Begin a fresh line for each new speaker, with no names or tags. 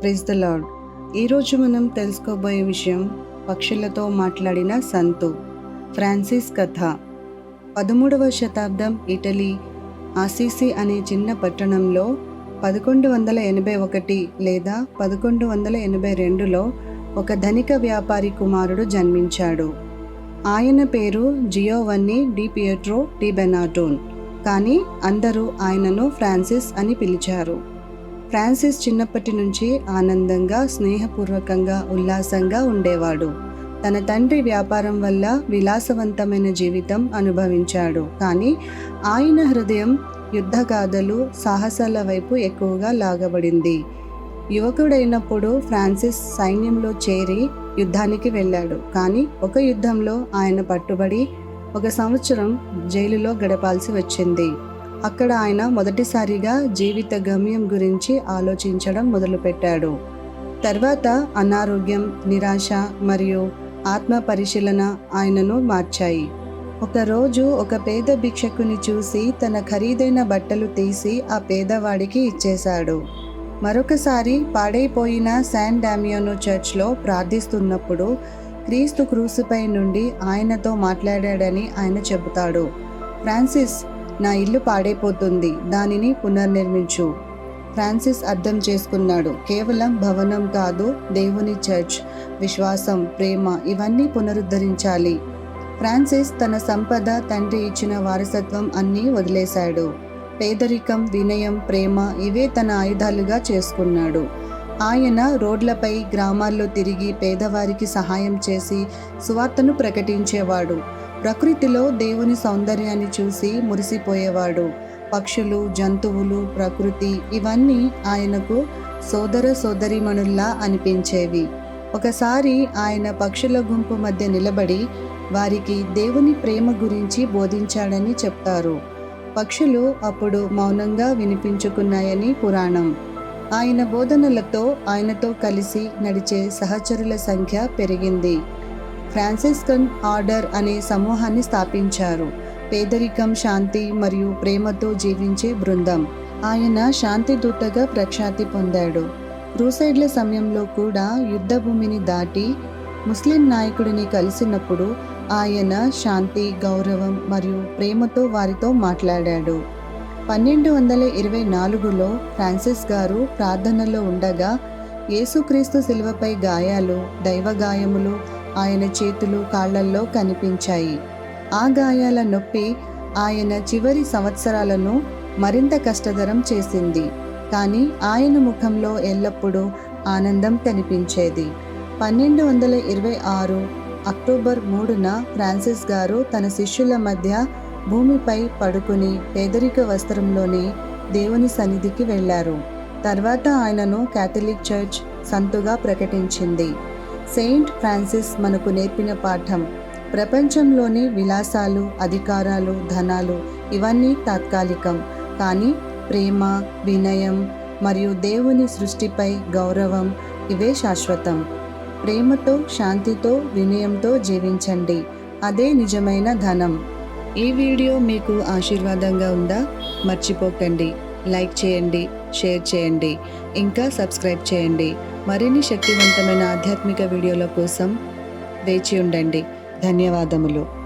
Praise the lord ఈరోజు మనం తెలుసుకోబోయే విషయం పక్షులతో మాట్లాడిన సంతు. ఫ్రాన్సిస్ కథ. పదమూడవ శతాబ్దం ఇటలీ ఆసిసి అనే చిన్న పట్టణంలో పదకొండు వందల ఎనభై ఒకటి లేదా పదకొండు వందల ఎనభై రెండులో ఒక ధనిక వ్యాపారి కుమారుడు జన్మించాడు. ఆయన పేరు Giovanni di Pietro di Benetton కానీ అందరూ ఆయనను ఫ్రాన్సిస్ అని పిలిచారు. ఫ్రాన్సిస్ చిన్నప్పటి నుంచి ఆనందంగా స్నేహపూర్వకంగా ఉల్లాసంగా ఉండేవాడు. తన తండ్రి వ్యాపారం వల్ల విలాసవంతమైన జీవితం అనుభవించాడు. కానీ ఆయన హృదయం యుద్ధగాథలు సాహసాల వైపు ఎక్కువగా లాగబడింది. యువకుడైనప్పుడు ఫ్రాన్సిస్ సైన్యంలో చేరి యుద్ధానికి వెళ్ళాడు. కానీ ఒక యుద్ధంలో ఆయన పట్టుబడి ఒక సంవత్సరం జైలులో గడపాల్సి వచ్చింది. అక్కడ ఆయన మొదటిసారిగా జీవిత గమ్యం గురించి ఆలోచించడం మొదలుపెట్టాడు. తర్వాత అనారోగ్యం నిరాశ మరియు ఆత్మ పరిశీలన ఆయనను మార్చాయి. ఒకరోజు ఒక పేద భిక్షకుని చూసి తన ఖరీదైన బట్టలు తీసి ఆ పేదవాడికి ఇచ్చేశాడు. మరొకసారి పాడైపోయిన శాన్ డామియోను చర్చ్లో ప్రార్థిస్తున్నప్పుడు క్రీస్తు క్రూసుపై నుండి ఆయనతో మాట్లాడాడని ఆయన చెబుతాడు. ఫ్రాన్సిస్ నా ఇల్లు పాడైపోతుంది దానిని పునర్నిర్మించు. ఫ్రాన్సిస్ అర్థం చేసుకున్నాడు. కేవలం భవనం కాదు దేవుని చర్చ్ విశ్వాసం ప్రేమ ఇవన్నీ పునరుద్ధరించాలి. ఫ్రాన్సిస్ తన సంపద తండ్రి ఇచ్చిన వారసత్వం అన్నీ వదిలేశాడు. పేదరికం వినయం ప్రేమ ఇవే తన ఆయుధాలుగా చేసుకున్నాడు. ఆయన రోడ్లపై గ్రామాల్లో తిరిగి పేదవారికి సహాయం చేసి సువార్తను ప్రకటించేవాడు. ప్రకృతిలో దేవుని సౌందర్యాన్ని చూసి మురిసిపోయేవాడు. పక్షులు జంతువులు ప్రకృతి ఇవన్నీ ఆయనకు సోదర సోదరిమణుల్లా అనిపించేవి. ఒకసారి ఆయన పక్షుల గుంపు మధ్య నిలబడి వారికి దేవుని ప్రేమ గురించి బోధించాడని చెప్తారు. పక్షులు అప్పుడు మౌనంగా వినిపించుకున్నాయని పురాణం. ఆయన బోధనలతో ఆయనతో కలిసి నడిచే సహచరుల సంఖ్య పెరిగింది. ఫ్రాన్సిస్కన్ ఆర్డర్ అనే సమూహాన్ని స్థాపించారు. పేదరికం శాంతి మరియు ప్రేమతో జీవించే బృందం. ఆయన శాంతి దూతగా ప్రఖ్యాతి పొందాడు. క్రూసైడ్ల సమయంలో కూడా యుద్ధ భూమిని దాటి ముస్లిం నాయకుడిని కలిసినప్పుడు ఆయన శాంతి గౌరవం మరియు ప్రేమతో వారితో మాట్లాడాడు. పన్నెండు వందల ఇరవై నాలుగులో ఫ్రాన్సిస్ గారు ప్రార్థనలో ఉండగా యేసుక్రీస్తు శిలువపై గాయాలు దైవగాయములు గాయములు ఆయన చేతులు కాళ్ళల్లో కనిపించాయి. ఆ గాయాల నొప్పి ఆయన చివరి సంవత్సరాలను మరింత కష్టతరం చేసింది. కానీ ఆయన ముఖంలో ఎల్లప్పుడూ ఆనందం కనిపించేది. పన్నెండు వందల ఇరవై ఆరు అక్టోబర్ మూడున ఫ్రాన్సిస్ గారు తన శిష్యుల మధ్య భూమిపై పడుకుని పేదరిక వస్త్రంలోనే దేవుని సన్నిధికి వెళ్ళారు. తర్వాత ఆయనను క్యాథలిక్ చర్చ్ సంతుగా ప్రకటించింది. సెయింట్ ఫ్రాన్సిస్ మనకు నేర్పిన పాఠం. ప్రపంచంలోని విలాసాలు అధికారాలు ధనాలు ఇవన్నీ తాత్కాలికం. కానీ ప్రేమ వినయం మరియు దేవుని సృష్టిపై గౌరవం ఇవే శాశ్వతం. ప్రేమతో శాంతితో వినయంతో జీవించండి. అదే నిజమైన ధనం. ఈ వీడియో మీకు ఆశీర్వాదంగా ఉందా? మర్చిపోకండి. లైక్ చేయండి షేర్ చేయండి ఇంకా సబ్స్క్రైబ్ చేయండి. మరిన్ని శక్తివంతమైన ఆధ్యాత్మిక వీడియోల కోసం వేచి ఉండండి. ధన్యవాదములు.